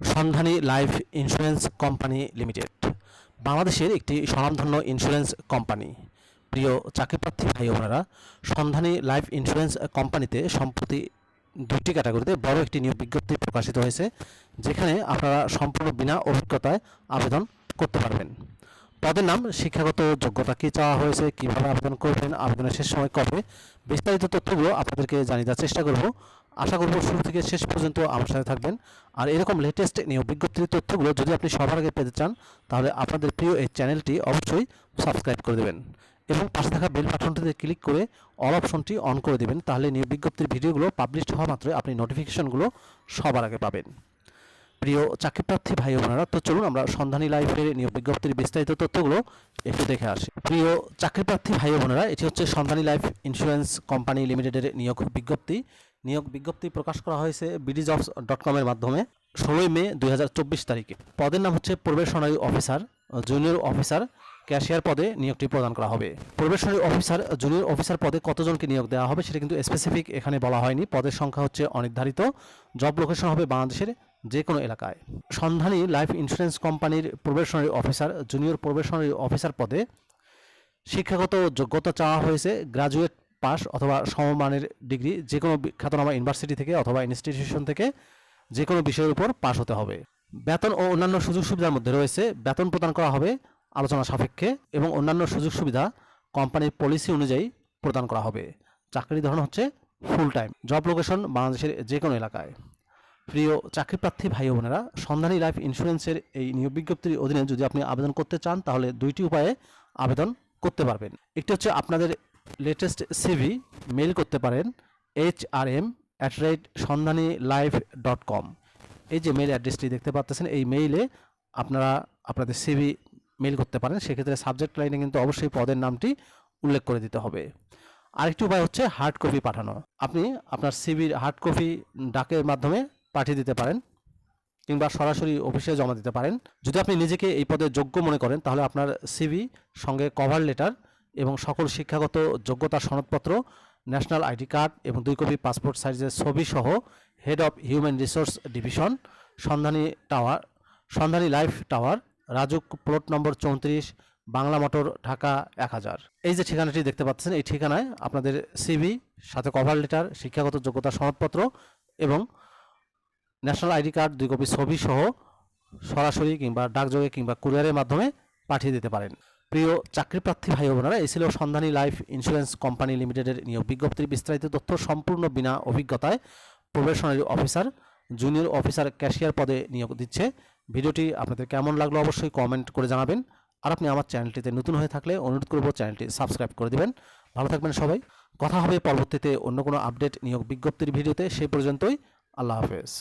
সন্ধানী life insurance company limited, বাংলাদেশের একটি স্বনামধন্য ইন্স্যুরেন্স কোম্পানি। প্রিয় চাকরিপ্রার্থী ভাই বোনেরা, সন্ধানী লাইফ ইন্স্যুরেন্স কোম্পানিতে সম্প্রতি দুটি ক্যাটাগরিতে বড় একটি নিয়োগ বিজ্ঞপ্তি প্রকাশিত হয়েছে, যেখানে আপনারা সম্পূর্ণ বিনা অভিজ্ঞতায় আবেদন করতে পারবেন। পদের নাম, শিক্ষাগত যোগ্যতা কী চাওয়া হয়েছে, কীভাবে আবেদন করবেন, আবেদনের শেষ সময় কবে, বিস্তারিত তথ্যগুলো আপনাদেরকে জানিয়ে দেওয়ার চেষ্টা করব। আশা করব শুরু থেকে শেষ পর্যন্ত আমার সাথে থাকবেন। আর এরকম লেটেস্ট নিয়োগ বিজ্ঞপ্তির তথ্যগুলো যদি আপনি সবার আগে পেতে চান, তাহলে আপনাদের প্রিয় এই চ্যানেলটি অবশ্যই সাবস্ক্রাইব করে দেবেন এবং পাশে থাকা বেল বাটনটিতে ক্লিক করে অল অপশনটি অন করে দেবেন, তাহলে নিয়োগ বিজ্ঞপ্তির ভিডিওগুলো পাবলিশড হওয়া মাত্রই আপনি নোটিফিকেশনগুলো সবার আগে পাবেন। প্রিয় চাকরিপ্রার্থী ভাই বোনেরা, তো চলুন আমরা সন্ধানী লাইফের নিয়োগ বিজ্ঞপ্তির বিস্তারিত তথ্যগুলো একটু দেখে আসি। প্রিয় চাকরিপ্রার্থী ভাই বোনেরা, এটি হচ্ছে সন্ধানী লাইফ ইন্স্যুরেন্স কোম্পানি লিমিটেডের নিয়োগ বিজ্ঞপ্তি। নিয়োগ বিজ্ঞপ্তি প্রকাশ করা হয়েছে বিডি জবস ডট কমের মাধ্যমে ষোলোই মে দুই হাজার চব্বিশ তারিখে। পদের নাম হচ্ছে probationary officer, junior officer, cashier পদে নিয়োগটি প্রদান করা হবে। প্রবেশনারি অফিসার, জুনিয়র অফিসার পদে কতজনকে নিয়োগ দেওয়া হবে সেটা কিন্তু স্পেসিফিক এখানে বলা হয়নি। পদের সংখ্যা হচ্ছে অনির্ধারিত। জব লোকেশন হবে বাংলাদেশের যে কোনো এলাকায়। সন্ধানী লাইফ ইন্স্যুরেন্স কোম্পানির probationary officer, junior probationary officer পদে শিক্ষাগত যোগ্যতা চাওয়া হয়েছে। গ্রাজুয়েট পাস অথবা সমমানের ডিগ্রি যে কোনো খ্যাতনামা ইউনিভার্সিটি থেকে অথবা ইনস্টিটিউশন থেকে যে কোনো বিষয়ের উপর পাশ হতে হবে। বেতন ও অন্যান্য সুযোগ সুবিধার মধ্যে রয়েছে। বেতন প্রদান করা হবে আলোচনা সাপেক্ষে এবং অন্যান্য সুযোগ সুবিধা কোম্পানির পলিসি অনুযায়ী প্রদান করা হবে। চাকরির ধরন হচ্ছে ফুল টাইম জব লোকেশন বাংলাদেশের যে কোনো এলাকায়। প্রিয় চাকরিপ্রার্থী ভাই বোনেরা, সন্ধানী লাইফ ইন্স্যুরেন্সের এই নিয়োগ বিজ্ঞপ্তির অধীনে যদি আপনি আবেদন করতে চান, তাহলে দুইটি উপায়ে আবেদন করতে পারবেন। একটি হচ্ছে আপনাদের লেটেস্ট সিভি মেল করতে পারেন H R M at rate Sandhani life dot com এই যে মেল অ্যাড্রেসটি দেখতে পাচ্ছেন, এই মেইলে আপনারা আপনাদের সিভি মেল করতে পারেন। সেক্ষেত্রে সাবজেক্ট লাইনে কিন্তু অবশ্যই পদের নামটি উল্লেখ করে দিতে হবে। আরেকটি উপায় হচ্ছে হার্ড কপি পাঠানো। আপনি আপনার সিভির হার্ড কপি ডাকের মাধ্যমে পাঠিয়ে দিতে পারেন কিংবা সরাসরি অফিসে জমা দিতে পারেন। যদি আপনি নিজেকে এই পদে যোগ্য মনে করেন, তাহলে আপনার সিভি সঙ্গে কভার লেটার এবং সকল শিক্ষাগত যোগ্যতা সনদপত্র ন্যাশনাল আইডি কার্ড এবং দুই কপি পাসপোর্ট সাইজের ছবি সহ head of human resource division Sandhani tower Sandhani life tower Rajuk plot number চৌত্রিশ, বাংলা মোটর ঢাকা এক হাজার। এই যে ঠিকানাটি দেখতে পাচ্ছেন, এই ঠিকানায় আপনাদের সিভি সাথে কভার লেটার শিক্ষাগত যোগ্যতা সনদপত্র এবং ন্যাশনাল আইডি কার্ড দুই কপি ছবি সহ সরাসরি কিংবা ডাকযোগে কিংবা কুরিয়ারের মাধ্যমে পাঠিয়ে দিতে পারেন। প্রিয় চাকরিপ্রার্থী ভাই ও বোনেরা, এই ছিল সন্ধানী লাইফ ইন্স্যুরেন্স কোম্পানি লিমিটেডের নিয়োগ বিজ্ঞপ্তির বিস্তারিত তথ্য সম্পূর্ণ বিনা অভিজ্ঞতায় probationary officer, junior officer cashier পদে নিয়োগ দিচ্ছে। ভিডিওটি আপনাদের কেমন লাগল অবশ্যই কমেন্ট করে জানাবেন। আর আপনি আমার চ্যানেলটিতে নতুন হয়ে থাকলে অনুরোধ করব চ্যানেলটি সাবস্ক্রাইব করে দিবেন। ভালো থাকবেন সবাই। কথা হবে পরবর্তীতে অন্য কোনো আপডেট নিয়োগ বিজ্ঞপ্তির ভিডিওতে সেই পর্যন্তই। আল্লাহ হাফেজ।